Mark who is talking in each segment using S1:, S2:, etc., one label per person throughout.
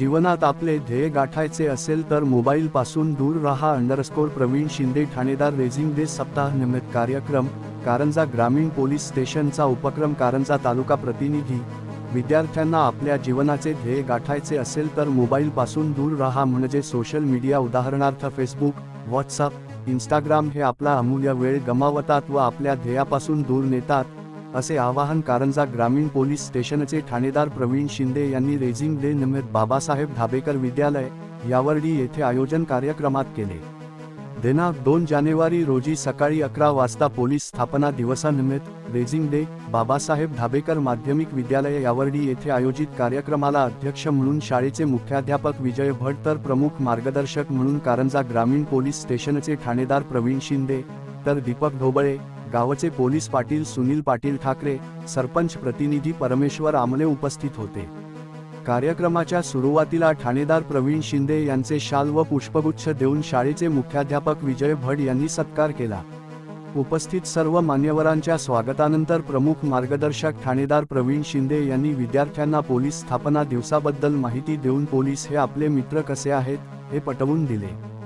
S1: जीवनात आपले ध्येय गाठायचे असेल तर मोबाईलपासून दूर राहा अंडरस्कोर प्रवीण शिंदे ठाणेदार रेझिंग डे सप्ताह निमित्त कार्यक्रम कारंजा ग्रामीण पोलीस स्टेशनचा उपक्रम कारंजा तालुका प्रतिनिधी विद्यार्थ्यांना आपल्या जीवनाचे ध्येय गाठायचे असेल तर मोबाईलपासून दूर राहा म्हणजे सोशल मीडिया उदाहरणार्थ फेसबुक व्हॉट्सअप इंस्टाग्राम हे आपला अमूल्य वेळ गमावतात व आपल्या ध्येयापासून दूर नेतात. असे आवाहन कारंजा ग्रामीण पोलीस स्टेशनचे ठाणेदार प्रवीण शिंदे यांनी रेझिंग डे निमित्त बाबासाहेब धाबेकर विद्यालय यावर्डी येथे आयोजन कार्यक्रमात केले. दिनांक दोन जानेवारी रोजी सकाळी अकरा वाजता पोलीस स्थापना दिवसानिमित्त रेझिंग डे बाबासाहेब धाबेकर माध्यमिक विद्यालय यावर्डी येथे आयोजित कार्यक्रमाला अध्यक्ष म्हणून शाळेचे मुख्याध्यापक विजय भट तर प्रमुख मार्गदर्शक म्हणून कारंजा ग्रामीण पोलीस स्टेशनचे ठाणेदार प्रवीण शिंदे तर दीपक ढोबळे गावचे पोलीस पाटील सुनील पाटील ठाकरे सरपंच प्रतिनिधी परमेश्वर आमले उपस्थित होते. कार्यक्रमाच्या सुरुवातीला ठाणेदार प्रवीण शिंदे यांचे शाल व पुष्पगुच्छ देऊन शाळेचे मुख्याध्यापक विजय भट यांनी सत्कार केला. उपस्थित सर्व मान्यवरांच्या स्वागतानंतर प्रमुख मार्गदर्शक ठाणेदार प्रवीण शिंदे यांनी विद्यार्थ्यांना पोलीस स्थापना दिवसाबद्दल माहिती देऊन पोलीस हे आपले मित्र कसे आहेत हे पटवून दिले.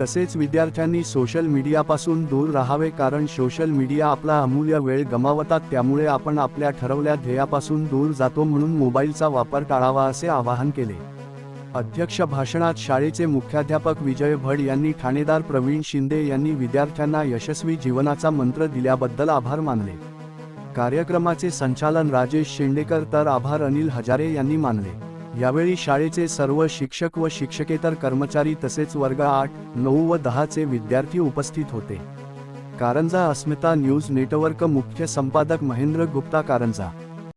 S1: तसेच विद्यार्थ्यांनी सोशल मीडियापासून दूर राहावे कारण सोशल मीडिया आपला अमूल्य वेळ गमावतात. त्यामुळे आपण आपल्या ठरवल्या ध्येयापासून दूर जातो म्हणून मोबाईलचा वापर टाळावा असे आवाहन केले. अध्यक्ष भाषणात शाळेचे मुख्याध्यापक विजय भड यांनी ठाणेदार प्रवीण शिंदे यांनी विद्यार्थ्यांना यशस्वी जीवनाचा मंत्र दिल्याबद्दल आभार मानले. कार्यक्रमाचे संचालन राजेश शेंडेकर तर आभार अनिल हजारे यांनी मानले. यावेळी शाळेचे सर्व शिक्षक व शिक्षकेतर कर्मचारी तसेच वर्ग आठ नऊ व दहाचे विद्यार्थी उपस्थित होते. कारंजा अस्मिता न्यूज नेटवर्क मुख्य संपादक महेंद्र गुप्ता कारंजा